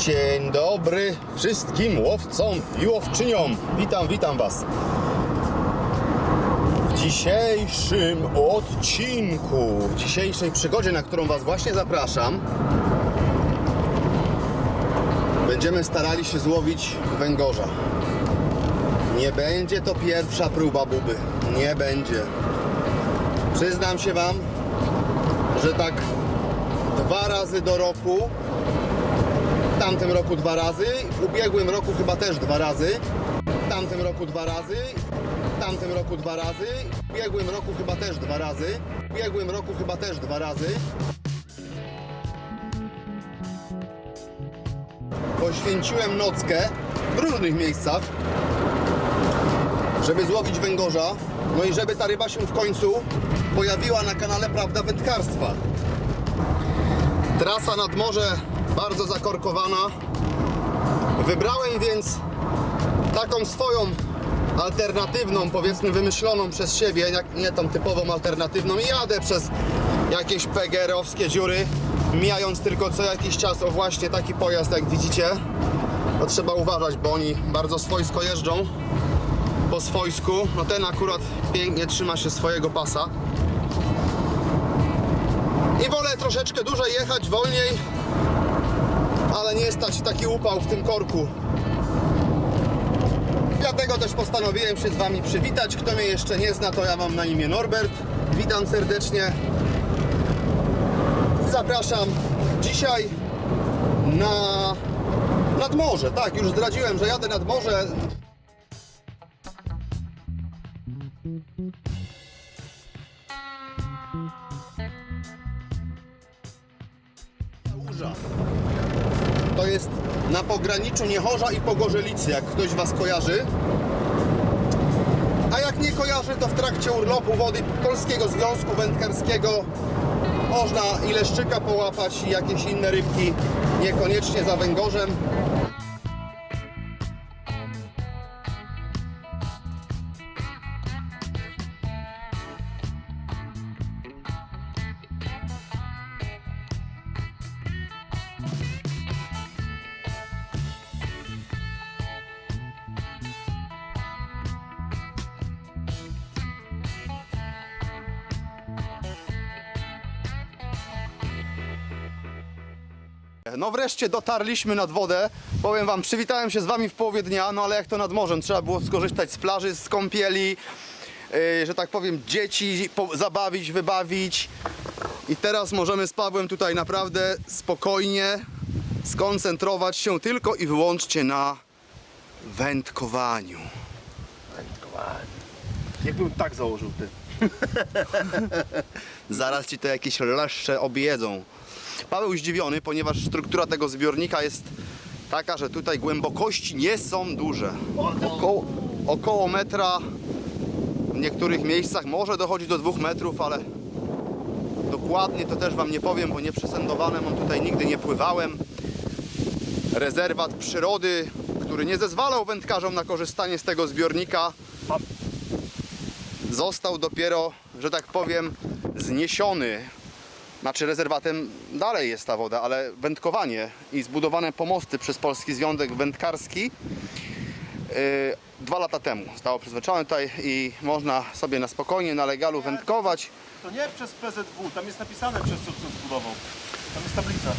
Dzień dobry wszystkim łowcom i łowczyniom. Witam, witam Was. W dzisiejszym odcinku, w dzisiejszej przygodzie, na którą Was właśnie zapraszam, będziemy starali się złowić węgorza. Nie będzie to pierwsza próba buby. Nie będzie. Przyznam się Wam, że tak dwa razy do roku w tamtym roku dwa razy, w ubiegłym roku chyba też dwa razy, w tamtym roku dwa razy, w tamtym roku dwa razy, w ubiegłym roku chyba też dwa razy, w ubiegłym roku chyba też dwa razy. Poświęciłem nockę w różnych miejscach, żeby złowić węgorza, no i żeby ta ryba się w końcu pojawiła na kanale Prawda Wędkarstwa. Trasa nad morze bardzo zakorkowana. Wybrałem więc taką swoją alternatywną, powiedzmy wymyśloną przez siebie, nie tą typową alternatywną i jadę przez jakieś PGR-owskie dziury, mijając tylko co jakiś czas o właśnie taki pojazd jak widzicie. To trzeba uważać, bo oni bardzo swojsko jeżdżą po swojsku. No ten akurat pięknie trzyma się swojego pasa. I wolę troszeczkę dłużej jechać, wolniej, ale nie stać taki upał w tym korku. Dlatego też postanowiłem się z Wami przywitać. Kto mnie jeszcze nie zna, to ja mam na imię Norbert. Witam serdecznie. Zapraszam dzisiaj na nad morze. Tak, już zdradziłem, że jadę nad morze. Łóża. To jest na pograniczu Niechorza i Pogorzelicy, jak ktoś Was kojarzy. A jak nie kojarzy, to w trakcie urlopu wody Polskiego Związku Wędkarskiego można i leszczyka połapać i jakieś inne rybki, niekoniecznie za węgorzem. No wreszcie dotarliśmy nad wodę. Powiem wam, przywitałem się z wami w połowie dnia, no ale jak to nad morzem, trzeba było skorzystać z plaży, z kąpieli, yy, że tak powiem, dzieci zabawić, wybawić. I teraz możemy z Pawłem tutaj naprawdę spokojnie skoncentrować się tylko i wyłącznie na wędkowaniu. Jakbym tak założył ty. Zaraz ci to jakieś leszcze objedzą. Paweł zdziwiony, ponieważ struktura tego zbiornika jest taka, że tutaj głębokości nie są duże. Około, około metra, w niektórych miejscach może dochodzić do dwóch metrów, ale dokładnie to też Wam nie powiem, bo nie przesędowane, mam tutaj nigdy nie pływałem. Rezerwat przyrody, który nie zezwalał wędkarzom na korzystanie z tego zbiornika, został dopiero, że tak powiem, zniesiony. Znaczy rezerwatem dalej jest ta woda, ale wędkowanie i zbudowane pomosty przez Polski Związek Wędkarski yy, dwa lata temu zostało przyzwyczajone tutaj i można sobie na spokojnie, na legalu wędkować. To nie przez PZW, tam jest napisane przez co kto zbudował. Tam jest tablica.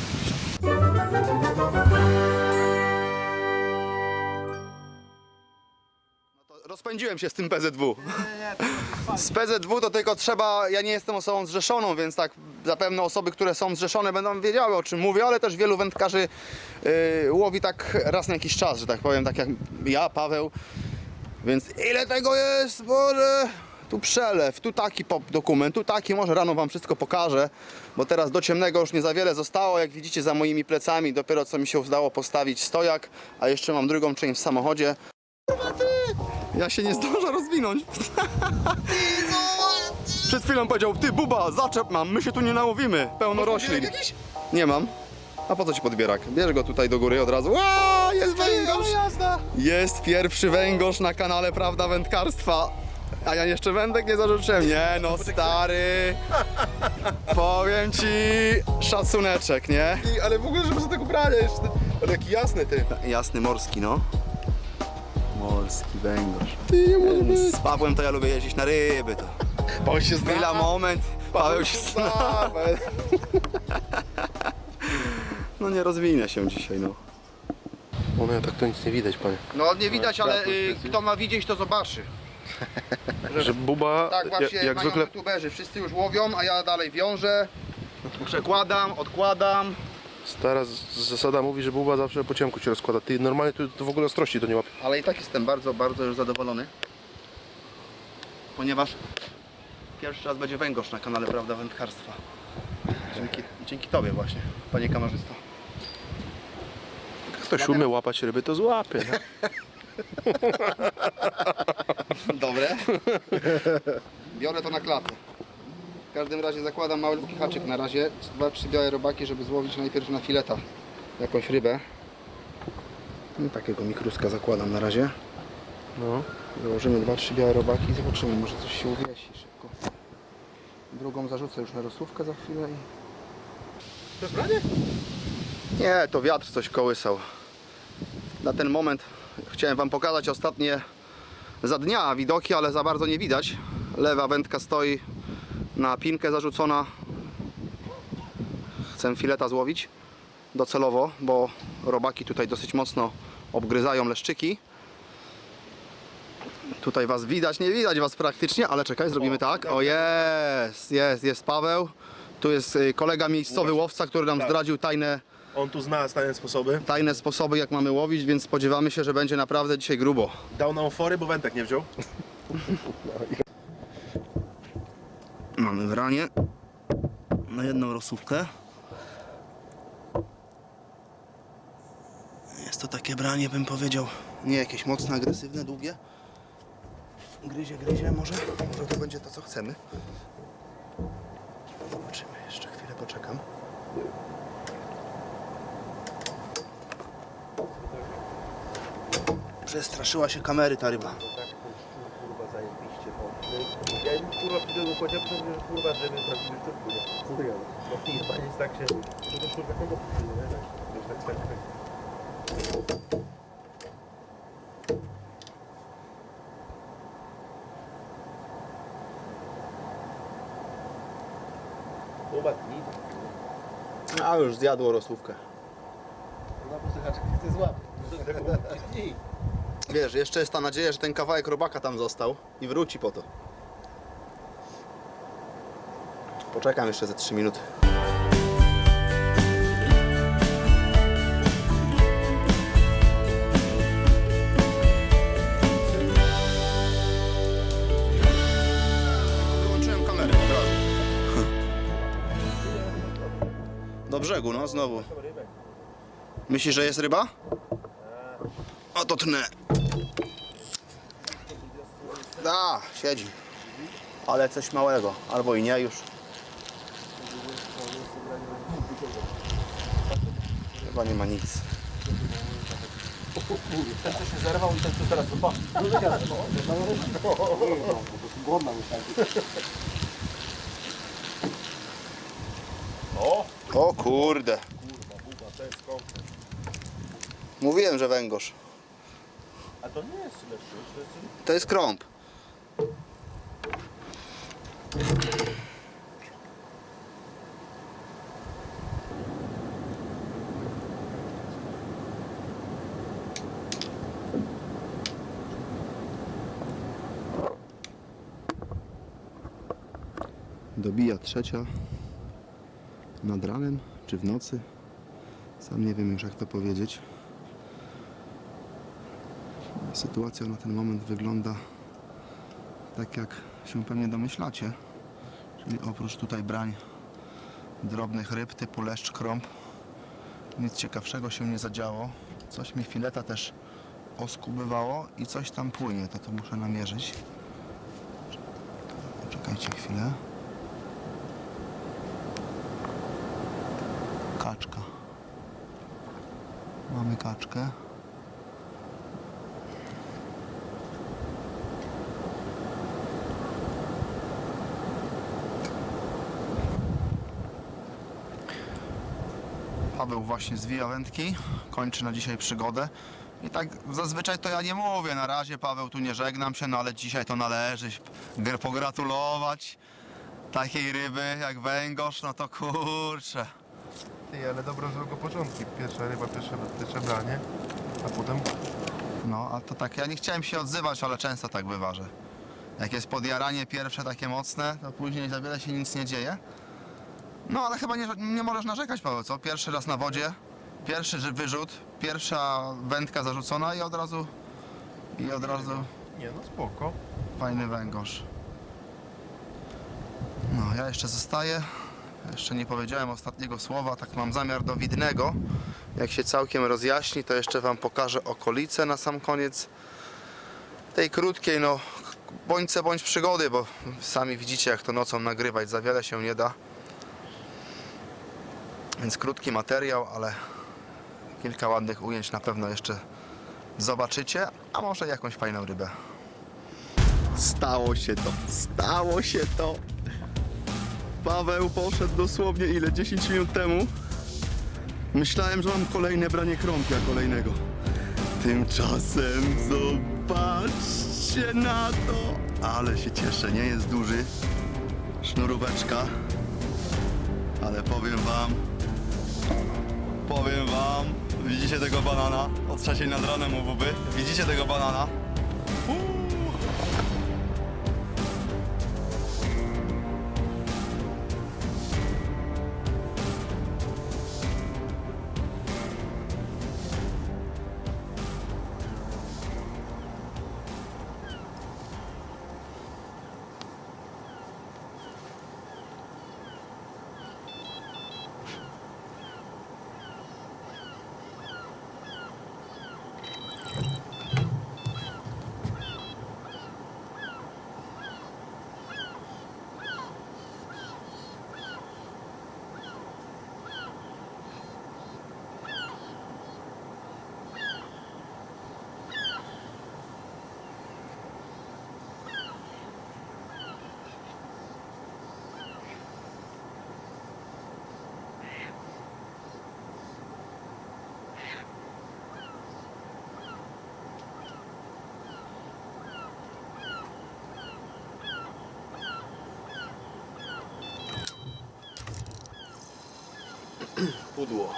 Rozpędziłem się z tym PZW. Z PZW to tylko trzeba, ja nie jestem osobą zrzeszoną, więc tak zapewne osoby, które są zrzeszone będą wiedziały o czym mówię, ale też wielu wędkarzy yy, łowi tak raz na jakiś czas, że tak powiem, tak jak ja, Paweł. Więc ile tego jest, Boże? Tu przelew, tu taki pop dokument, tu taki, może rano wam wszystko pokażę, bo teraz do ciemnego już nie za wiele zostało, jak widzicie za moimi plecami, dopiero co mi się udało postawić stojak, a jeszcze mam drugą część w samochodzie. Ja się nie zdążę rozwinąć. Przed chwilą powiedział, ty buba, zaczep mam, my się tu nie nałowimy. Pełno roślin. Nie mam. A po co ci podbierak? Bierz go tutaj do góry od razu. Ła, jest węgorz! Jest pierwszy węgorz na kanale Prawda Wędkarstwa. A ja jeszcze wędek nie zarzuciłem. Nie no, stary. Powiem ci szacuneczek, nie? Ale w ogóle, żeby za tego brania jeszcze. On taki jasny ty. Jasny morski, no. Morski węgorz. Z Pawłem to ja lubię jeździć na ryby. To. Paweł się zna. Chwila, moment. Paweł się zna. No nie rozwinę się dzisiaj, no. O no, tak to nic nie widać, panie. No nie widać, ale światło y, kto ma widzieć, to zobaczy. Że buba, Tak jak, właśnie jak mają zwykle... youtuberzy. Wszyscy już łowią, a ja dalej wiążę. Przekładam, odkładam. Stara zasada mówi, że buba zawsze po ciemku się rozkłada. Ty normalnie tu to w ogóle ostrości to nie łapie. Ale i tak jestem bardzo, bardzo już zadowolony. Ponieważ pierwszy raz będzie węgorz na kanale Prawda Wędkarstwa. Dzięki, dzięki Tobie właśnie, panie kamerzysto. Jak ktoś umie łapać ryby, to złapie. Nie? Dobre. Biorę to na klatę. W każdym razie zakładam malutki haczyk na razie. Dwa, trzy białe robaki, żeby złowić najpierw na fileta jakąś rybę. No, takiego mikruska zakładam na razie. No. Założymy dwa, trzy białe robaki i zobaczymy, może coś się uwiesi szybko. Drugą zarzucę już na rosówkę za chwilę i... Branie? Nie, to wiatr coś kołysał. Na ten moment chciałem Wam pokazać ostatnie za dnia widoki, ale za bardzo nie widać. Lewa wędka stoi na pinkę zarzucona. Chcę fileta złowić docelowo, bo robaki tutaj dosyć mocno obgryzają leszczyki. Tutaj Was widać, nie widać Was praktycznie, ale czekaj, zrobimy tak. O jest, jest, jest Paweł. Tu jest y, kolega miejscowy łowca, który nam Tak. zdradził tajne On tu zna tajne sposoby. tajne sposoby, jak mamy łowić, więc spodziewamy się, że będzie naprawdę dzisiaj grubo. Dał nam fory, bo wędek nie wziął. Mamy wranie na jedną rosówkę. Jest to takie branie, bym powiedział, nie jakieś mocno agresywne, długie. Gryzie, gryzie, może, może to będzie to, co chcemy. Zobaczymy, jeszcze chwilę poczekam. Przestraszyła się kamery ta ryba. Kurwa zajebiście, bo ja im kurwa tego konia przecież że kurwa, żeby prawdziwy szczur płynie. Co ty gadasz? No chyba jest tak się... No to szczur takiego płynie, nie? To już tak spędzi. Chyba nic. A już zjadło rosówkę. No po prostu haczyk chce złapać. Wiesz, jeszcze jest ta nadzieja, że ten kawałek robaka tam został i wróci po to. Poczekam jeszcze ze 3 minuty. Kamerę. Do brzegu, no znowu. Myślisz, że jest ryba? O to tnę. Da, siedzi. Ale coś małego, albo i nie już. Chyba nie ma nic. Ten co się zerwał i ten co teraz zobaczy. O! O kurde. Kurwa, buba, to jest skąd. Mówiłem, że węgorz. A to nie jest leszcz, to jest... To jest krąb. Dobija trzecia nad ranem czy w nocy. Sam nie wiem już jak to powiedzieć. Sytuacja na ten moment wygląda tak jak się pewnie domyślacie. Czyli oprócz tutaj brań drobnych ryb typu leszcz, krąb, nic ciekawszego się nie zadziało. Coś mi fileta też oskubywało i coś tam płynie, to to muszę namierzyć. Poczekajcie chwilę. Kaczkę. Paweł właśnie zwija wędki, kończy na dzisiaj przygodę. I tak zazwyczaj to ja nie mówię, na razie Paweł tu nie żegnam się, no ale dzisiaj to należy gr- pogratulować takiej ryby jak węgorz, no to kurczę. Ty, ale dobro złego początki. Pierwsza ryba, pierwsze, pierwsze branie, a potem No, a to tak, ja nie chciałem się odzywać, ale często tak bywa, że jak jest podjaranie pierwsze takie mocne, to później za wiele się nic nie dzieje. No, ale chyba nie, nie możesz narzekać, Paweł, co? Pierwszy raz na wodzie, pierwszy wyrzut, pierwsza wędka zarzucona i od razu, i od razu nie no spoko. fajny węgorz. No, ja jeszcze zostaję. Jeszcze nie powiedziałem ostatniego słowa, tak mam zamiar do widnego. Jak się całkiem rozjaśni, to jeszcze Wam pokażę okolice na sam koniec tej krótkiej, no bądźce bądź przygody, bo sami widzicie jak to nocą nagrywać, za wiele się nie da. Więc krótki materiał, ale kilka ładnych ujęć na pewno jeszcze zobaczycie, a może jakąś fajną rybę. Stało się to, stało się to. Paweł poszedł dosłownie ile? 10 minut temu. Myślałem, że mam kolejne branie krąpia kolejnego. Tymczasem zobaczcie na to. Ale się cieszę, nie jest duży. Sznuróweczka. Ale powiem wam, powiem wam, widzicie tego banana? Od trzeciej nad ranem Buby. Widzicie tego banana? Uuu. 不多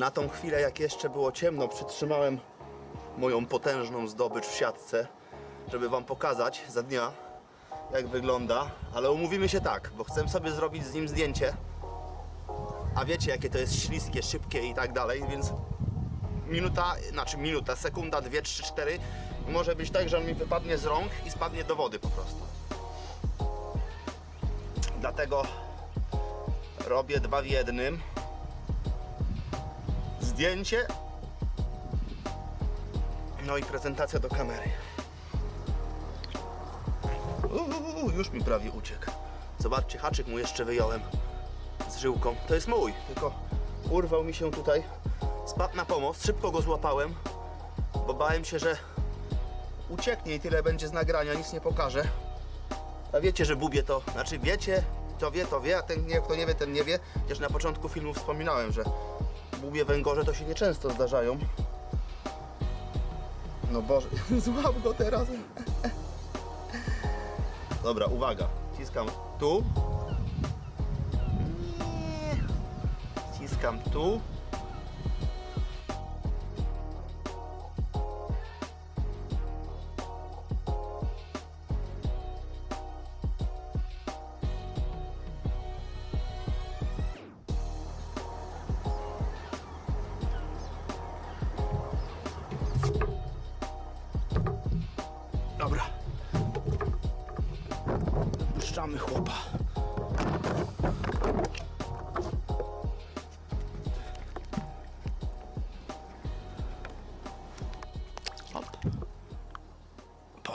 Na tą chwilę, jak jeszcze było ciemno, przytrzymałem moją potężną zdobycz w siatce, żeby Wam pokazać za dnia, jak wygląda. Ale umówimy się tak, bo chcę sobie zrobić z nim zdjęcie. A wiecie, jakie to jest śliskie, szybkie i tak dalej, więc minuta, znaczy minuta, sekunda, dwie, trzy, cztery. Może być tak, że on mi wypadnie z rąk i spadnie do wody po prostu. Dlatego robię dwa w jednym. Zdjęcie. No i prezentacja do kamery. Uuu, już mi prawie uciekł. Zobaczcie, haczyk mu jeszcze wyjąłem z żyłką. To jest mój, tylko urwał mi się tutaj. Spadł na pomost, szybko go złapałem, bo bałem się, że ucieknie i tyle będzie z nagrania, nic nie pokaże. A wiecie, że bubie to, znaczy wiecie, kto wie, to wie, a ten nie, kto nie wie, ten nie wie. Chociaż na początku filmu wspominałem, że bubie węgorze to się nieczęsto zdarzają. No Boże, złap go teraz. Dobra, uwaga, wciskam tu. Wciskam tu.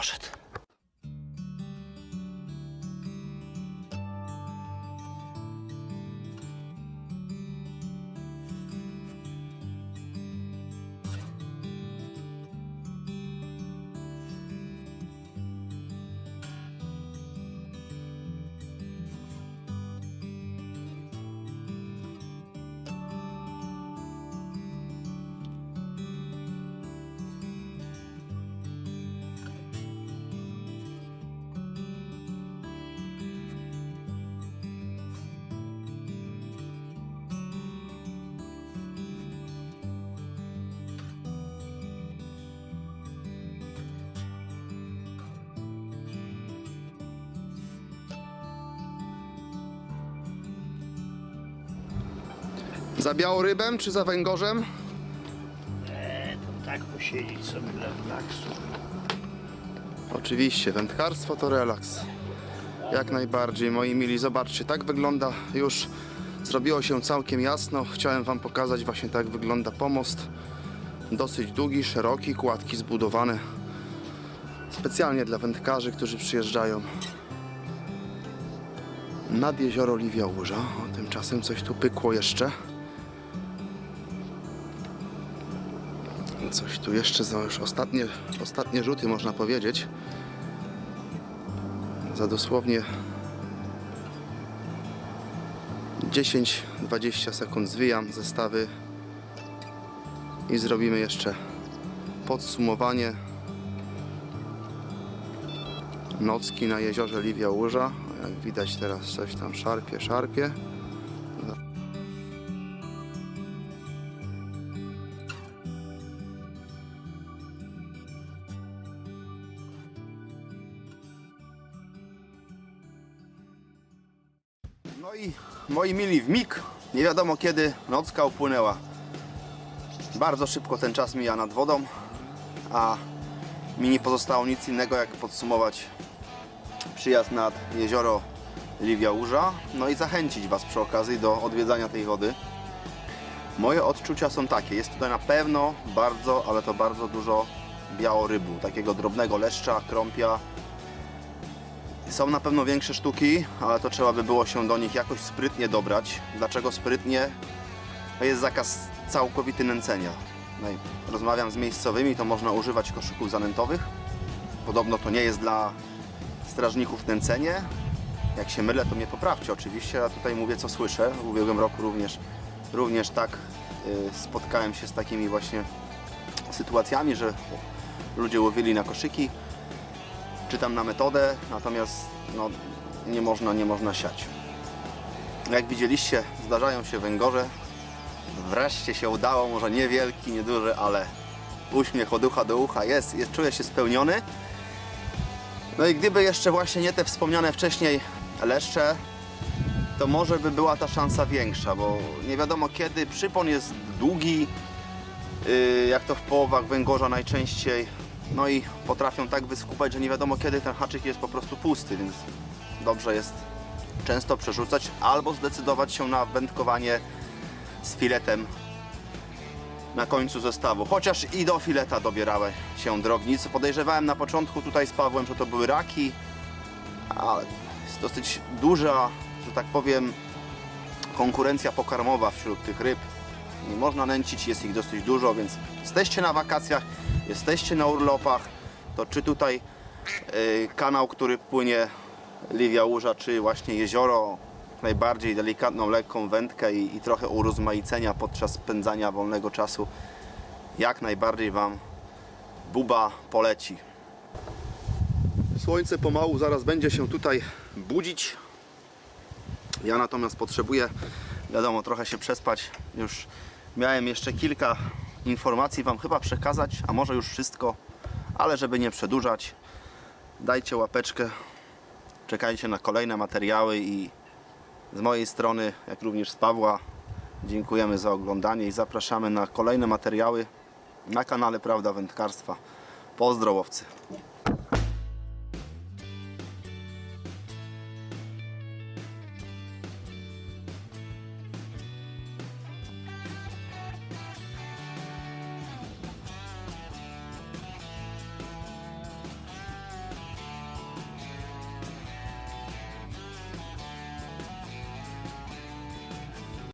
поможет. Za białorybem czy za węgorzem? E, to tak posiedzieć sobie dla relaksu. Oczywiście, wędkarstwo to relaks. Jak najbardziej, moi mili, zobaczcie, tak wygląda już. Zrobiło się całkiem jasno. Chciałem Wam pokazać właśnie tak wygląda pomost. Dosyć długi, szeroki, kładki zbudowane. Specjalnie dla wędkarzy, którzy przyjeżdżają nad jezioro Liwia Łuża. Tymczasem coś tu pykło jeszcze. Coś tu jeszcze za już ostatnie, ostatnie rzuty można powiedzieć. Za dosłownie 10-20 sekund zwijam zestawy i zrobimy jeszcze podsumowanie nocki na jeziorze Liwia Łuża. Jak widać teraz coś tam szarpie, szarpie. No i moi mili w mig, nie wiadomo kiedy nocka upłynęła. Bardzo szybko ten czas mija nad wodą, a mi nie pozostało nic innego jak podsumować przyjazd nad jezioro Liwia Łuża, no i zachęcić Was przy okazji do odwiedzania tej wody. Moje odczucia są takie, jest tutaj na pewno bardzo, ale to bardzo dużo białorybu, takiego drobnego leszcza, krąpia, są na pewno większe sztuki, ale to trzeba by było się do nich jakoś sprytnie dobrać. Dlaczego sprytnie? To jest zakaz całkowity nęcenia. No rozmawiam z miejscowymi, to można używać koszyków zanętowych. Podobno to nie jest dla strażników nęcenie. Jak się mylę, to mnie poprawcie oczywiście, a tutaj mówię co słyszę. W ubiegłym roku również, również tak y, spotkałem się z takimi właśnie sytuacjami, że ludzie łowili na koszyki, czytam na metodę, natomiast no, nie, można, nie można siać. Jak widzieliście, zdarzają się węgorze. Wreszcie się udało, może niewielki, nieduży, ale uśmiech od ucha do ucha jest, jest czuję się spełniony. No i gdyby jeszcze właśnie nie te wspomniane wcześniej leszcze, to może by była ta szansa większa, bo nie wiadomo kiedy przypon jest długi, yy, jak to w połowach węgorza najczęściej. No i potrafią tak wyskupać, że nie wiadomo kiedy ten haczyk jest po prostu pusty, więc dobrze jest często przerzucać albo zdecydować się na wędkowanie z filetem na końcu zestawu. Chociaż i do fileta dobierały się drobnicy. Podejrzewałem na początku tutaj z Pawłem, że to były raki, ale jest dosyć duża, że tak powiem, konkurencja pokarmowa wśród tych ryb. Nie można nęcić, jest ich dosyć dużo, więc jesteście na wakacjach, jesteście na urlopach, to czy tutaj y, kanał, który płynie Liwia Łuża, czy właśnie jezioro, najbardziej delikatną, lekką wędkę i, i trochę urozmaicenia podczas spędzania wolnego czasu, jak najbardziej Wam Buba poleci. Słońce pomału zaraz będzie się tutaj budzić. Ja natomiast potrzebuję, wiadomo, trochę się przespać. Już miałem jeszcze kilka informacji Wam chyba przekazać, a może już wszystko, ale żeby nie przedłużać, dajcie łapeczkę, czekajcie na kolejne materiały i z mojej strony, jak również z Pawła, dziękujemy za oglądanie i zapraszamy na kolejne materiały na kanale Prawda Wędkarstwa. Pozdrołowcy!